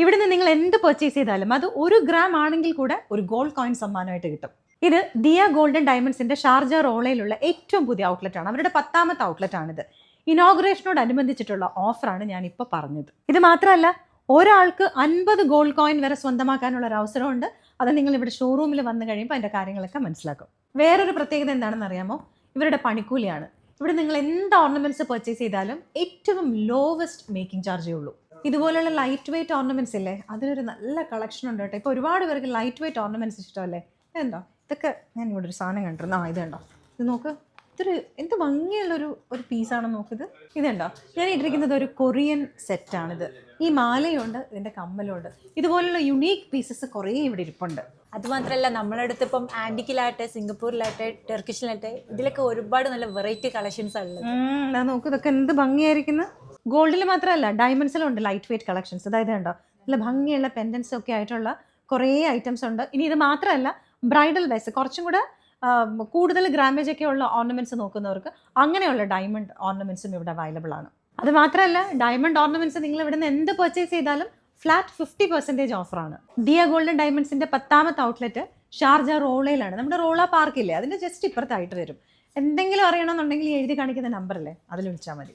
ഇവിടുന്ന് നിങ്ങൾ എന്ത് പർച്ചേസ് ചെയ്താലും അത് ഒരു ഗ്രാം ആണെങ്കിൽ കൂടെ ഒരു ഗോൾഡ് കോയിൻ സമ്മാനമായിട്ട് കിട്ടും. ഇത് ദിയ ഗോൾഡൻ ഡയമണ്ട്സിന്റെ ഷാർജ റോളയിലുള്ള ഏറ്റവും പുതിയ ഔട്ട്ലെറ്റ് ആണ്. അവരുടെ പത്താമത്തെ ഔട്ട്ലെറ്റ് ആണിത്. ഇനോഗ്രേഷനോടനുബന്ധിച്ചിട്ടുള്ള ഓഫറാണ് ഞാൻ ഇപ്പോൾ പറഞ്ഞത്. ഇത് മാത്രമല്ല ഒരാൾക്ക് അൻപത് ഗോൾഡ് കോയിൻ വരെ സ്വന്തമാക്കാനുള്ള ഒരു അവസരമുണ്ട്. അത് നിങ്ങൾ ഇവിടെ ഷോറൂമിൽ വന്നു കഴിയുമ്പോൾ അതിന്റെ കാര്യങ്ങളൊക്കെ മനസ്സിലാക്കും. വേറൊരു പ്രത്യേകത എന്താണെന്ന് അറിയാമോ? ഇവരുടെ പണിക്കൂലിയാണ്. ഇവിടെ നിങ്ങൾ എന്ത് ഓർണമെന്റ്സ് പർച്ചേസ് ചെയ്താലും ഏറ്റവും ലോവസ്റ്റ് മേക്കിംഗ് ചാർജേ ഉള്ളൂ ഇതുപോലുള്ള ലൈറ്റ് വെയിറ്റ് ഓർണമെന്റ്സ് ഇല്ലേ? അതിനൊരു നല്ല കളക്ഷൻ ഉണ്ട് കേട്ടോ. ഇപ്പോൾ ഒരുപാട് പേർക്ക് ലൈറ്റ് വെയിറ്റ് ഓർണമെന്റ്സ് ഇഷ്ടമല്ലേ? എന്തോ ഇതൊക്കെ ഞാൻ ഇവിടെ ഒരു സാധനം കണ്ടിരുന്നു. ആ ഇതുണ്ടോ? ഇത് നോക്ക്. ഇതൊരു എന്ത് ഭംഗിയുള്ള ഒരു ഒരു പീസാണെന്ന് നോക്കിത് ഇതുണ്ടോ? ഞാൻ ഇട്ടിരിക്കുന്നത് ഒരു കൊറിയൻ സെറ്റാണിത് ഈ മാലയുണ്ട് ഇതിന്റെ കമ്മലുണ്ട്. ഇതുപോലുള്ള യുണീക്ക് പീസസ് കുറേ ഇവിടെ ഇരിപ്പുണ്ട്. അതുമാത്രമല്ല നമ്മളെ അടുത്ത് ഇപ്പം ആന്റിക്കിലാട്ടെ സിംഗപ്പൂരിലാട്ടെ ടെർക്കിഷിലാട്ടെ ഇതിലൊക്കെ ഒരുപാട് നല്ല വെറൈറ്റി കളക്ഷൻസ് ഉള്ളത് ഉം, നോക്ക് ഇതൊക്കെ എന്ത് ഭംഗിയായിരിക്കുന്നു? ഗോൾഡിൽ മാത്രമല്ല ഡയമണ്ട്സിലും ഉണ്ട് ലൈറ്റ് വെയിറ്റ് കളക്ഷൻസ് അതായത് ഉണ്ടോ നല്ല ഭംഗിയുള്ള പെൻഡൻസ് ഒക്കെ ആയിട്ടുള്ള കുറേ ഐറ്റംസ് ഉണ്ട്. ഇനി ഇത് മാത്രമല്ല ബ്രൈഡൽ വെസ് കുറച്ചും കൂടെ കൂടുതൽ ഗ്രാമേജ് ഒക്കെ ഉള്ള ഓർണമെന്റ്സ് നോക്കുന്നവർക്ക് അങ്ങനെയുള്ള ഡയമണ്ട് ഓർണമെന്റ്സും ഇവിടെ അവൈലബിൾ ആണ്. അത് മാത്രമല്ല ഡയമണ്ട് ഓർണമെന്റ്സ് നിങ്ങൾ ഇവിടെ നിന്ന് എന്ത് പർച്ചേസ് ചെയ്താലും ഫ്ലാറ്റ് ഫിഫ്റ്റി പെർസെന്റേജ് ഓഫറാണ് ഡിയ ഗോൾഡൻ ഡയമണ്ട്സിന്റെ പത്താമത്തെ ഔട്ട്ലെറ്റ് ഷാർജ റോളയിലാണ്. നമ്മുടെ റോള പാർക്കില്ലേ അതിന്റെ ജസ്റ്റ് ഇപ്പുറത്തായിട്ട് വരും. എന്തെങ്കിലും അറിയണമെന്നുണ്ടെങ്കിൽ എഴുതി കാണിക്കുന്ന നമ്പറല്ലേ അതിൽ വിളിച്ചാൽ മതി.